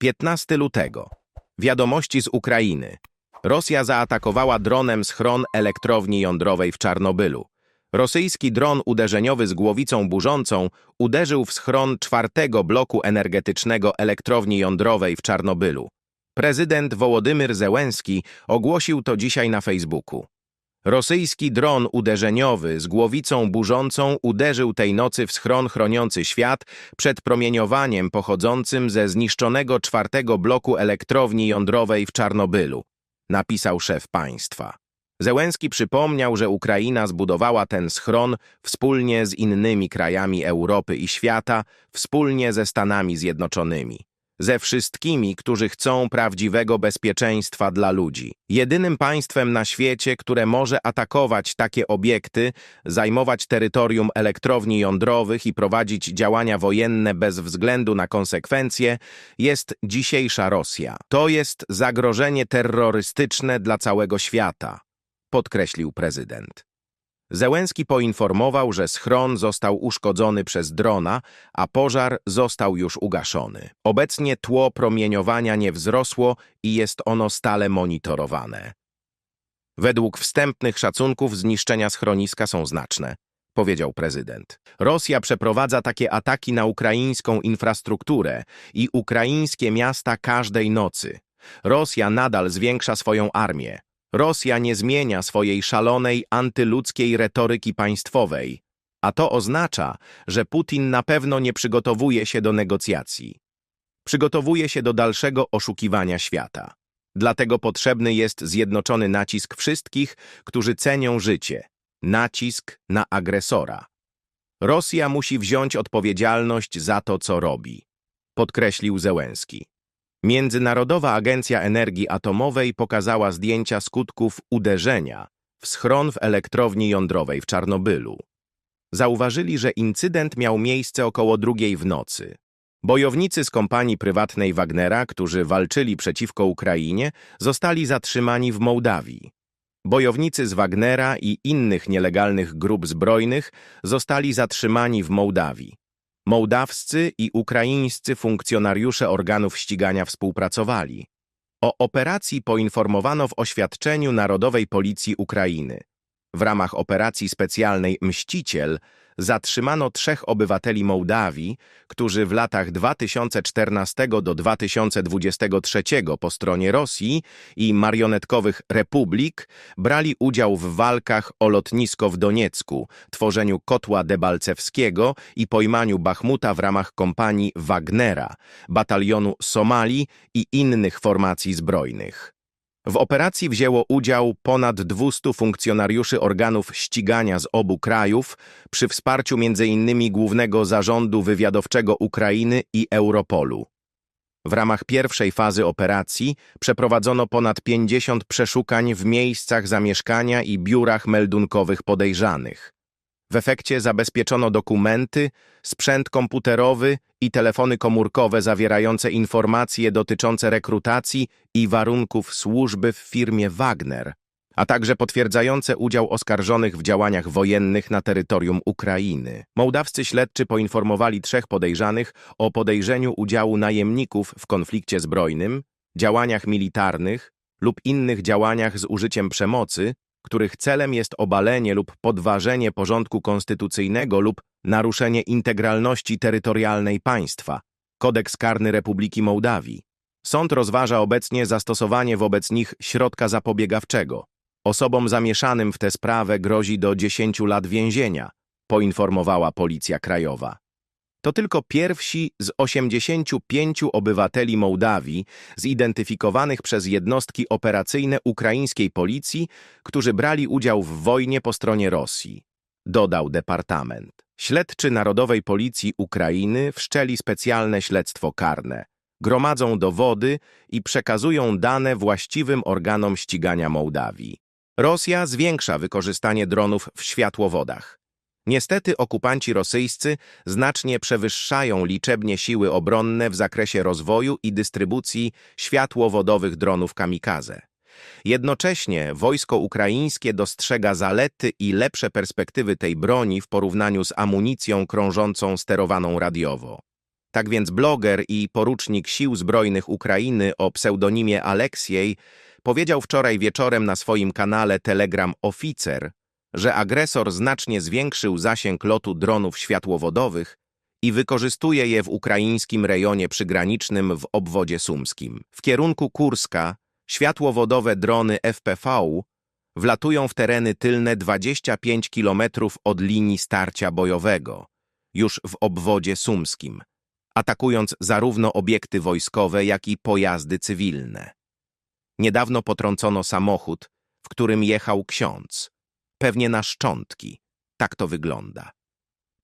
15 lutego. Wiadomości z Ukrainy. Rosja zaatakowała dronem schron elektrowni jądrowej w Czarnobylu. Rosyjski dron uderzeniowy z głowicą burzącą uderzył w schron czwartego bloku energetycznego elektrowni jądrowej w Czarnobylu. Prezydent Wołodymyr Zełenski ogłosił to dzisiaj na Facebooku. Rosyjski dron uderzeniowy z głowicą burzącą uderzył tej nocy w schron chroniący świat przed promieniowaniem pochodzącym ze zniszczonego czwartego bloku elektrowni jądrowej w Czarnobylu, napisał szef państwa. Zełenski przypomniał, że Ukraina zbudowała ten schron wspólnie z innymi krajami Europy i świata, wspólnie ze Stanami Zjednoczonymi. Ze wszystkimi, którzy chcą prawdziwego bezpieczeństwa dla ludzi. Jedynym państwem na świecie, które może atakować takie obiekty, zajmować terytorium elektrowni jądrowych i prowadzić działania wojenne bez względu na konsekwencje, jest dzisiejsza Rosja. To jest zagrożenie terrorystyczne dla całego świata podkreślił prezydent. Zełenski poinformował, że schron został uszkodzony przez drona, a pożar został już ugaszony. Obecnie tło promieniowania nie wzrosło i jest ono stale monitorowane. Według wstępnych szacunków zniszczenia schroniska są znaczne, powiedział prezydent. Rosja przeprowadza takie ataki na ukraińską infrastrukturę i ukraińskie miasta każdej nocy. Rosja nadal zwiększa swoją armię. Rosja nie zmienia swojej szalonej, antyludzkiej retoryki państwowej, a to oznacza, że Putin na pewno nie przygotowuje się do negocjacji. Przygotowuje się do dalszego oszukiwania świata. Dlatego potrzebny jest zjednoczony nacisk wszystkich, którzy cenią życie. Nacisk na agresora. Rosja musi wziąć odpowiedzialność za to, co robi, podkreślił Zełenski. Międzynarodowa Agencja Energii Atomowej pokazała zdjęcia skutków uderzenia w schron w elektrowni jądrowej w Czarnobylu. Zauważyli, że incydent miał miejsce około drugiej w nocy. Bojownicy z kompanii prywatnej Wagnera, którzy walczyli przeciwko Ukrainie, zostali zatrzymani w Mołdawii. Bojownicy z Wagnera i innych nielegalnych grup zbrojnych zostali zatrzymani w Mołdawii. Mołdawscy i ukraińscy funkcjonariusze organów ścigania współpracowali. O operacji poinformowano w oświadczeniu Narodowej Policji Ukrainy. W ramach operacji specjalnej Mściciel zatrzymano trzech obywateli Mołdawii, którzy w latach 2014 do 2023 po stronie Rosji i marionetkowych republik brali udział w walkach o lotnisko w Doniecku, tworzeniu kotła debalcewskiego i pojmaniu Bachmuta w ramach kompanii Wagnera, batalionu Somalii i innych formacji zbrojnych. W operacji wzięło udział ponad 200 funkcjonariuszy organów ścigania z obu krajów przy wsparciu m.in. Głównego Zarządu Wywiadowczego Ukrainy i Europolu. W ramach pierwszej fazy operacji przeprowadzono ponad 50 przeszukań w miejscach zamieszkania i biurach meldunkowych podejrzanych. W efekcie zabezpieczono dokumenty, sprzęt komputerowy i telefony komórkowe zawierające informacje dotyczące rekrutacji i warunków służby w firmie Wagner, a także potwierdzające udział oskarżonych w działaniach wojennych na terytorium Ukrainy. Mołdawscy śledczy poinformowali trzech podejrzanych o podejrzeniu udziału najemników w konflikcie zbrojnym, działaniach militarnych lub innych działaniach z użyciem przemocy, których celem jest obalenie lub podważenie porządku konstytucyjnego lub naruszenie integralności terytorialnej państwa. Kodeks karny Republiki Mołdawii. Sąd rozważa obecnie zastosowanie wobec nich środka zapobiegawczego. Osobom zamieszanym w tę sprawę grozi do 10 lat więzienia, poinformowała Policja Krajowa. To tylko pierwsi z 85 obywateli Mołdawii zidentyfikowanych przez jednostki operacyjne ukraińskiej policji, którzy brali udział w wojnie po stronie Rosji, dodał departament. Śledczy Narodowej Policji Ukrainy wszczeli specjalne śledztwo karne, gromadzą dowody i przekazują dane właściwym organom ścigania Mołdawii. Rosja zwiększa wykorzystanie dronów w światłowodach. Niestety okupanci rosyjscy znacznie przewyższają liczebnie siły obronne w zakresie rozwoju i dystrybucji światłowodowych dronów kamikaze. Jednocześnie wojsko ukraińskie dostrzega zalety i lepsze perspektywy tej broni w porównaniu z amunicją krążącą sterowaną radiowo. Tak więc bloger i porucznik Sił Zbrojnych Ukrainy o pseudonimie Aleksiej powiedział wczoraj wieczorem na swoim kanale Telegram Oficer, że agresor znacznie zwiększył zasięg lotu dronów światłowodowych i wykorzystuje je w ukraińskim rejonie przygranicznym w obwodzie sumskim. W kierunku Kurska światłowodowe drony FPV wlatują w tereny tylne 25 km od linii starcia bojowego, już w obwodzie sumskim, atakując zarówno obiekty wojskowe, jak i pojazdy cywilne. Niedawno potrącono samochód, w którym jechał ksiądz. Pewnie na szczątki. Tak to wygląda.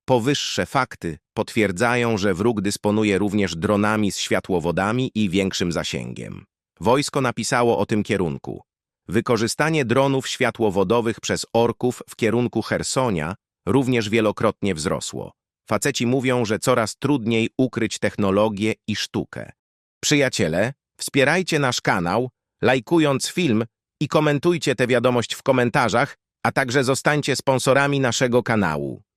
Powyższe fakty potwierdzają, że wróg dysponuje również dronami z światłowodami i większym zasięgiem. Wojsko napisało o tym kierunku. Wykorzystanie dronów światłowodowych przez orków w kierunku Hersonia również wielokrotnie wzrosło. Faceci mówią, że coraz trudniej ukryć technologię i sztukę. Przyjaciele, wspierajcie nasz kanał, lajkując film i komentujcie tę wiadomość w komentarzach, a także zostańcie sponsorami naszego kanału.